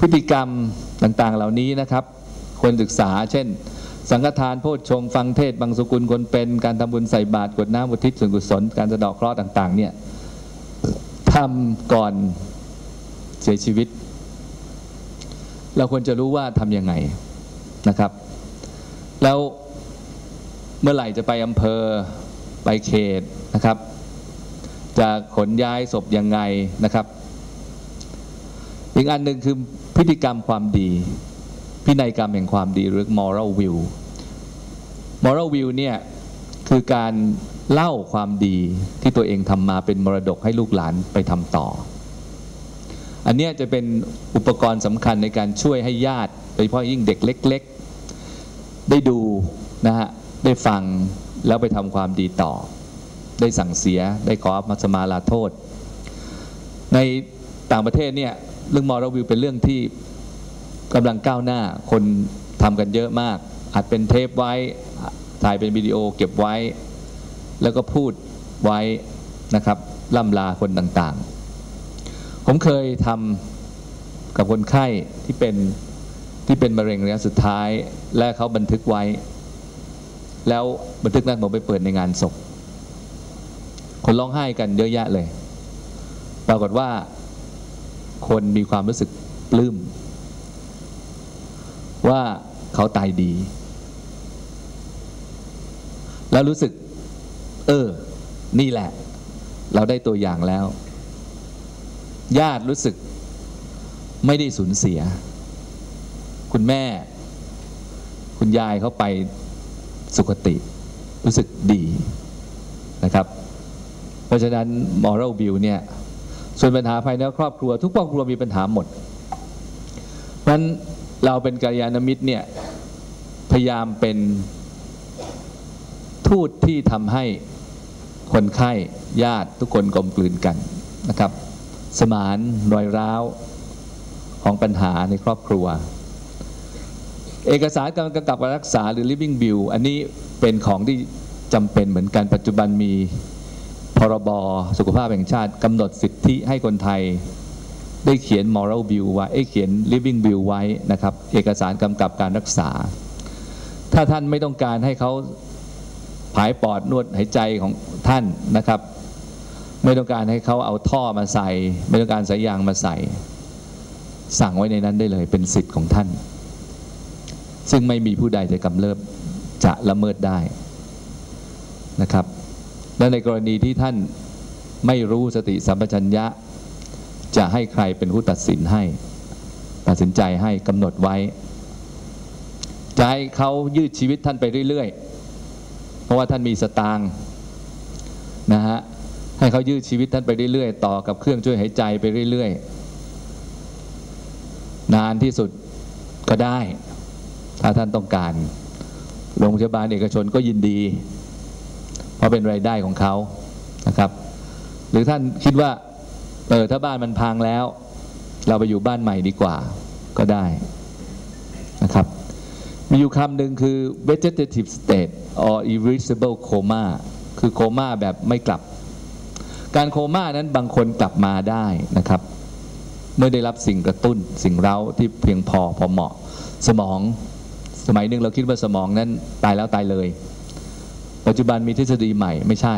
พฤติกรรมต่างๆเหล่านี้นะครับ ควรศึกษา เช่น สังฆทานโพชฌงฟังเทศบางสกุลคนเป็นการทำบุญใส่บาตรกวดน้ำอุทิศส่วนกุศลการสะดาะเคราะห์ต่างๆเนี่ยทำก่อนเสียชีวิต เราควรจะรู้ว่าทำยังไงนะครับ แล้วเมื่อไหร่จะไปอำเภอไปเขตนะครับ จะขนย้ายศพยังไงนะครับ อีกอันหนึ่งคือ พฤติกรรมความดี พินัยกรรมแห่งความดีหรือ moral view moral view เนี่ยคือการเล่าความดีที่ตัวเองทำมาเป็นมรดกให้ลูกหลานไปทำต่อ อันเนี้ยจะเป็นอุปกรณ์สำคัญในการช่วยให้ญาติโดยเฉพาะยิ่งเด็กเล็ก ๆ ได้ดูนะฮะได้ฟังแล้วไปทำความดีต่อ ได้สั่งเสียได้ขอมาสมาลาโทษ ในต่างประเทศเนี่ย เรื่องมอร์วิวเป็นเรื่องที่กำลังก้าวหน้าคนทำกันเยอะมากอัดเป็นเทปไว้ถ่ายเป็นวิดีโอเก็บไว้ แล้วก็พูดไว้นะครับล่ำลาคนต่างๆ ผมเคยทำกับคนไข้ที่เป็นที่เป็นมะเร็งระยะสุดท้าย และเขาบันทึกไว้ แล้วบันทึกนั้นผมไปเปิดในงานศพคนร้องไห้กันเยอะแยะเลย ปรากฏว่า คนมีความรู้สึกปลื้มว่าเขาตายดี แล้วรู้สึก เออ นี่แหละ เราได้ตัวอย่างแล้ว ญาติรู้สึก ไม่ได้สูญเสีย คุณแม่ คุณยายเขาไปสุขติ รู้สึกดีนะครับ เพราะฉะนั้น moral view เนี่ย ส่วนปัญหาภายในครอบครัว ทุกครอบครัวมีปัญหาหมดเพราะนั้นเราเป็นกัลยาณมิตรเนี่ยพยายามเป็นทูตที่ทำให้คนไข้ญาติทุกคนกลมกลืนกันนะครับ สมานรอยร้าวของปัญหาในครอบครัว เอกสารการกำกับการรักษาหรือ living bill อันนี้เป็นของที่จำเป็นเหมือนกันปัจจุบันมี พรบสุขภาพแห่งชาติกำหนดสิทธิให้คนไทย ได้เขียน moral bill ไว้เขียน living bill ไว้นะครับ เอกสารกำกับการรักษา ถ้าท่านไม่ต้องการให้เขาผายปอดนวดหายใจของท่านนะครับ ไม่ต้องการให้เขาเอาท่อมาใส่ ไม่ต้องการสายยางมาใส่ สั่งไว้ในนั้นได้เลยเป็นสิทธิ์ของท่าน ซึ่งไม่มีผู้ใดจะกำเริบจะละเมิดได้นะครับ และในกรณีที่ท่านไม่รู้สติสัมปชัญญะ จะให้ใครเป็นผู้ตัดสินให้ ตัดสินใจให้กำหนดไว้จะให้เขายืดชีวิตท่านไปเรื่อยๆ เพราะว่าท่านมีสตางค์นะฮะให้เขายืดชีวิตท่านไปเรื่อยๆ ต่อกับเครื่องช่วยหายใจไปเรื่อยๆ นานที่สุดก็ได้ ถ้าท่านต้องการ โรงพยาบาลเอกชนก็ยินดี เพราะเป็นรายได้ของเขานะครับ หรือท่านคิดว่าเออถ้าบ้านมันพังแล้ว เราไปอยู่บ้านใหม่ดีกว่าก็ได้นะครับ มีอยู่คำหนึ่งคือ vegetative state or irreversible coma คือโคม่าแบบไม่กลับ การโคม่านั้นบางคนกลับมาได้นะครับ เมื่อได้รับสิ่งกระตุ้นสิ่งเร้าที่เพียงพอพอเหมาะ สมองสมัยหนึ่งเราคิดว่าสมองนั้นตายแล้วตายเลย ปัจจุบันมีทฤษฎีใหม่ไม่ใช่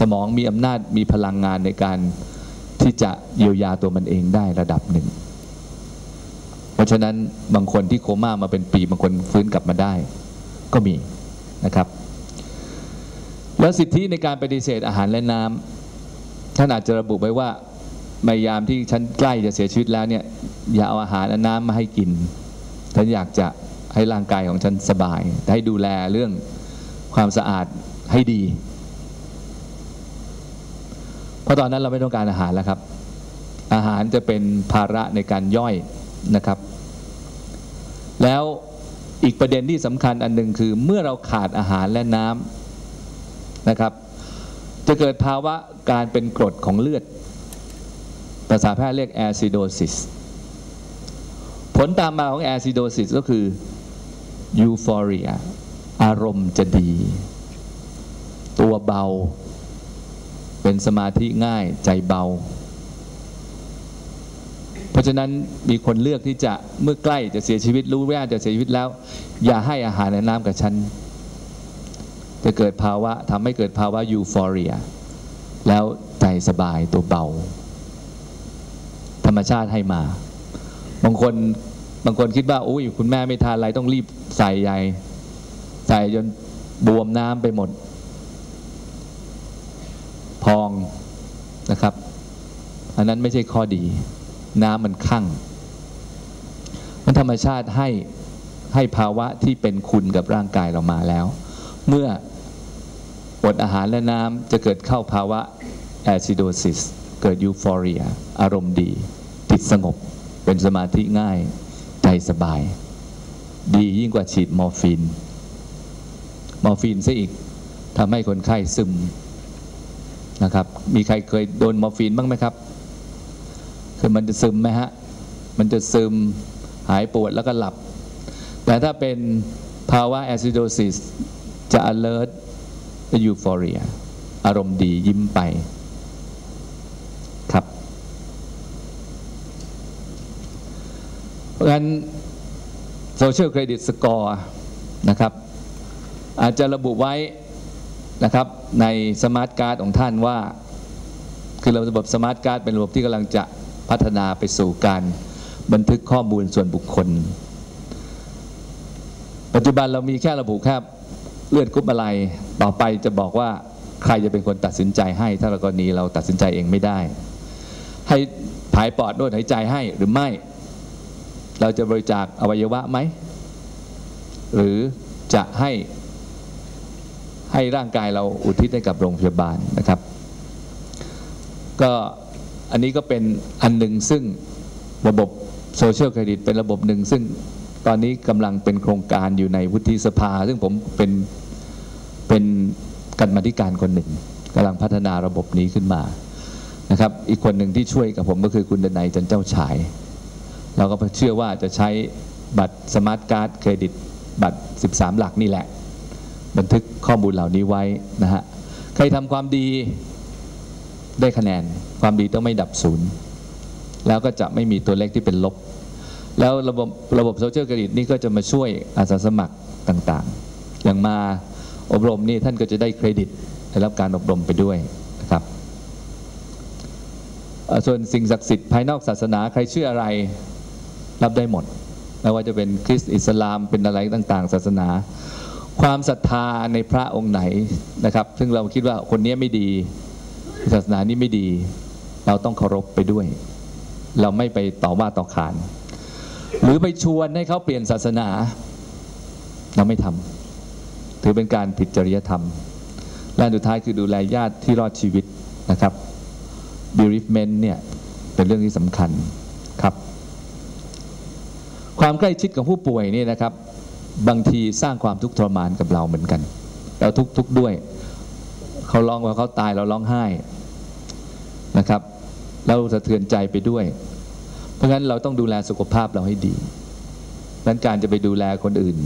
สมองมีอำนาจมีพลังงานในการที่จะเยียวยาตัวมันเองได้ระดับหนึ่ง เพราะฉะนั้นบางคนที่โคม่ามาเป็นปีบางคนฟื้นกลับมาได้ ก็มีนะครับ แล้วสิทธิในการปฏิเสธอาหารและน้ำท่านอาจจะระบุไว้ว่าในยามที่ฉันใกล้จะเสียชีวิตแล้วเนี่ยอย่าเอาอาหารและน้ำมาให้กินฉันอยากจะให้ร่างกายของฉันสบาย ให้ดูแลเรื่อง ความสะอาดให้ดี เพราะตอนนั้นเราไม่ต้องการอาหารแล้วครับ อาหารจะเป็นภาระในการย่อยนะครับ แล้วอีกประเด็นที่สำคัญอันหนึ่งคือเมื่อเราขาดอาหารและน้ำนะครับ จะเกิดภาวะการเป็นกรดของเลือด ภาษาแพทย์เรียกแอซิโดซิสผลตามมาของแอซิโดซิสก็คือยูฟอเรีย อารมณ์จะดี ตัวเบา เป็นสมาธิง่ายใจเบา เพราะฉะนั้นมีคนเลือกที่จะเมื่อใกล้จะเสียชีวิตรู้ว่าจะเสียชีวิตแล้ว อย่าให้อาหารและน้ำกับฉันจะเกิดภาวะทำให้เกิดภาวะยูฟอเรีย แล้วใจสบายตัวเบา ธรรมชาติให้มา บางคนบางคนคิดว่าอุ้ยคุณแม่ไม่ทานอะไรต้องรีบใส่ใหญ่ ใส่จนบวมน้ำไปหมด พองนะครับ อันนั้นไม่ใช่ข้อดี น้ำมันคั่งมันธรรมชาติให้ให้ภาวะที่เป็นคุณกับร่างกายเรามาแล้ว เมื่ออดอาหารและน้ำจะเกิดเข้าภาวะแอซิโดซิสเกิดยูฟอเรีย อารมณ์ดี จิตสงบ เป็นสมาธิง่าย ใจสบาย ดียิ่งกว่าฉีดมอร์ฟีน มอร์ฟีนซะอีกทำให้คนไข้ซึมนะครับ มีใครเคยโดนมอร์ฟีนบ้างไหมครับ คือมันจะซึมไหมฮะ มันจะซึมหายปวดแล้วก็หลับ แต่ถ้าเป็นภาวะแอซิโดซิสจะ alert จะยูฟอเรีย อารมณ์ดียิ้มไปครับ เพราะฉะนั้นโซเชียลเครดิตสกอร์นะครับ อาจจะระบุไว้นะครับในสมาร์ทการ์ดของท่านว่า คือระบบสมาร์ทการ์ดเป็นระบบที่กำลังจะพัฒนาไปสู่การบันทึกข้อมูลส่วนบุคคล ปัจจุบันเรามีแค่ระบุแค่เลือดกรุ๊ปอะไร ต่อไปจะบอกว่าใครจะเป็นคนตัดสินใจให้ ถ้ากรณีเราตัดสินใจเองไม่ได้ ให้ผายปอดนวดหายใจให้หรือไม่ เราจะบริจาคอวัยวะไหม หรือจะให้ ให้ร่างกายเราอุทิศให้กับโรงพยาบาลนะครับ ก็อันนี้ก็เป็นอันหนึ่งซึ่งระบบโซเชียลเครดิตเป็นระบบหนึ่งซึ่งตอนนี้กำลังเป็นโครงการอยู่ในวุฒิสภา ซึ่งผมเป็นเป็นกรรมาธิการคนหนึ่งกำลังพัฒนาระบบนี้ขึ้นมานะครับ อีกคนหนึ่งที่ช่วยกับผมก็คือคุณดนัยจันเจ้าฉาย เราก็เชื่อว่าจะใช้บัตรสมาร์ทการ์ดเครดิตบัตร 13 หลักนี่แหละ บันทึกข้อมูลเหล่านี้ไว้นะฮะใครทำความดีได้คะแนน ความดีต้องไม่ดับศูนย์แล้วก็จะไม่มีตัวเลขที่เป็นลบ แล้วระบบระบบโซเชียลเครดิตนี่ก็จะมาช่วยอาสาสมัครต่างๆ อย่างมาอบรมนี่ท่านก็จะได้เครดิตได้รับการอบรมไปด้วยนะครับส่วนสิ่งศักดิ์สิทธิ์ภายนอกศาสนาใครเชื่ออะไรรับได้หมดไม่ว่าจะเป็นคริสต์อิสลามเป็นอะไรต่างๆ ศาสนา ความศรัทธาในพระองค์ไหนนะครับ ซึ่งเราคิดว่าคนนี้ไม่ดีศาสนานี้ไม่ดี เราต้องเคารพไปด้วย เราไม่ไปต่อว่าต่อขาน หรือไปชวนให้เขาเปลี่ยนศาสนา เราไม่ทำถือเป็นการผิดจริยธรรมและสุดท้ายคือดูแลญาติที่รอดชีวิตนะครับ bereavement เนี่ยเป็นเรื่องที่สำคัญครับ ความใกล้ชิดของผู้ป่วยนี่นะครับ บางทีสร้างความทุกข์ทรมานกับเราเหมือนกัน เราทุกทุกด้วย เขาร้องว่าเขาตายเราร้องไห้นะครับ เราสะเทือนใจไปด้วย เพราะงั้นเราต้องดูแลสุขภาพเราให้ดีนั้นการจะไปดูแลคนอื่น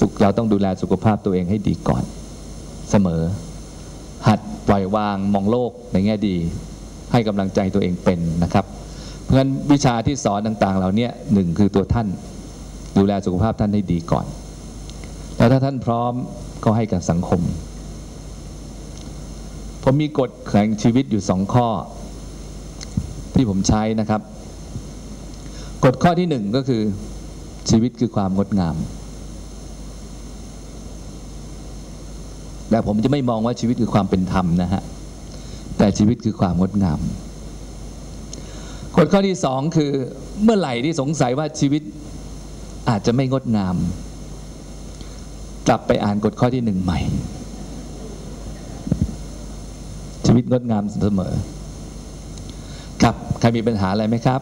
สุขเราต้องดูแลสุขภาพตัวเองให้ดีก่อน เสมอ หัดปล่อยวางมองโลกในแง่ดี ให้กำลังใจตัวเองเป็นนะครับ เพราะฉะนั้นวิชาที่สอนต่างๆ เหล่านี้หนึ่งคือตัวท่าน ดูแลสุขภาพท่านให้ดีก่อน แล้วถ้าท่านพร้อมก็ให้กับสังคม ผมมีกฎแข่งชีวิตอยู่สองข้อ ที่ผมใช้นะครับ กฎข้อที่หนึ่งก็คือชีวิตคือความงดงาม แต่ผมจะไม่มองว่าชีวิตคือความเป็นธรรมนะฮะ แต่ชีวิตคือความงดงามกฎข้อที่สองคือเมื่อไหร่ที่สงสัยว่าชีวิต อาจจะไม่งดงาม กลับไปอ่านกฎข้อที่หนึ่งใหม่ ชีวิตงดงามเสมอ ครับ ใครมีปัญหาอะไรไหมครับ